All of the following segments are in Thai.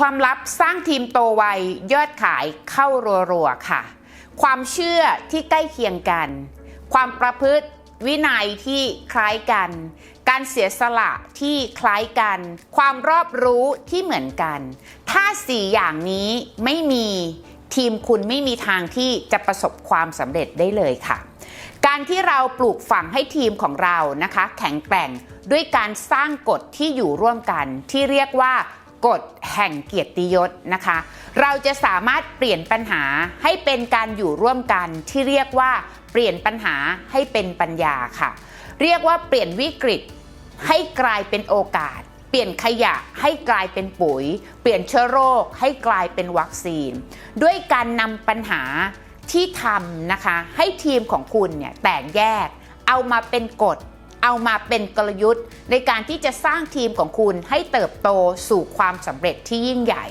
ความลับสร้างทีมโตไวยอดขายเข้ารัวๆค่ะ ความเชื่อที่ใกล้เคียงกัน ความประพฤติวินัยที่คล้ายกัน การเสียสละที่คล้ายกัน ความรอบรู้ที่เหมือนกัน ถ้าสี่อย่างนี้ไม่มีทีมคุณไม่มีทางที่จะประสบความสำเร็จได้เลยค่ะ การที่เราปลูกฝังให้ทีมของเรานะคะ แข็งแกร่งด้วยการสร้างกฎที่อยู่ร่วมกันที่เรียกว่า กฎแห่งเกียรติยศนะคะ เราจะสามารถเปลี่ยนปัญหาให้เป็นการอยู่ร่วมกันที่เรียกว่าเปลี่ยนปัญหาให้เป็นปัญญาค่ะ เรียกว่าเปลี่ยนวิกฤตให้กลายเป็นโอกาส เปลี่ยนขยะให้กลายเป็นปุ๋ย เปลี่ยนเชื้อโรคให้กลายเป็นวัคซีน ด้วยการนำปัญหาที่ทำนะคะ ให้ทีมของคุณเนี่ยแตกแยก เอามาเป็นกฎ เอามาเป็นกลยุทธ์ ในการที่จะสร้างทีมของคุณให้เติบโตสู่ความสำเร็จที่ยิ่งใหญ่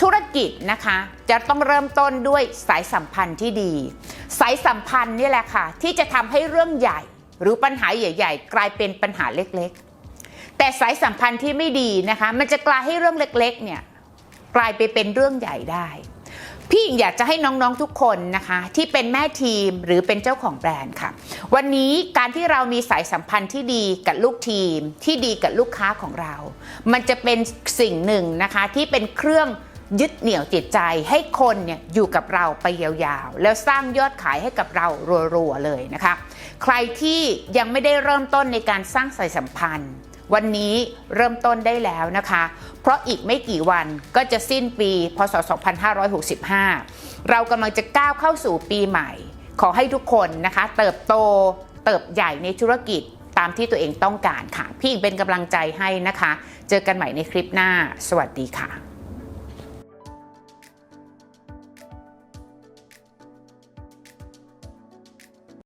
ธุรกิจนะคะ จะต้องเริ่มต้นด้วยสายสัมพันธ์ที่ดี สายสัมพันธ์นี่แหละค่ะ ที่จะทำให้เรื่องใหญ่ หรือปัญหาใหญ่ ๆ กลายเป็นปัญหาเล็กๆ แต่สายสัมพันธ์ที่ไม่ดีนะคะ มันจะกลายให้เรื่องเล็กๆเนี่ยกลายไปเป็นเรื่องใหญ่ได้ พี่อยากจะให้น้องๆทุกคนนะคะ ที่เป็นแม่ทีมหรือเป็นเจ้าของแบรนด์ค่ะ วันนี้การที่เรามีสายสัมพันธ์ที่ดีกับลูกทีม ที่ดีกับลูกค้าของเรา มันจะเป็นสิ่งหนึ่งนะคะที่เป็นเครื่องยึดเหนี่ยวจิตใจให้คนเนี่ยอยู่กับเราไปยาวๆ แล้วสร้างยอดขายให้กับเรารัวๆเลยนะคะ ใครที่ยังไม่ได้เริ่มต้นในการสร้างสายสัมพันธ์ วันนี้เริ่มต้นได้แล้วนะคะ เพราะอีกไม่กี่วันก็จะสิ้นปีพศ 2565 เรากำลังจะก้าวเข้าสู่ปีใหม่ ขอให้ทุกคนนะคะ เติบโตเติบใหญ่ในธุรกิจตามที่ตัวเองต้องการค่ะ พี่เป็นกำลังใจให้นะคะ เจอกันใหม่ในคลิปหน้า สวัสดีค่ะ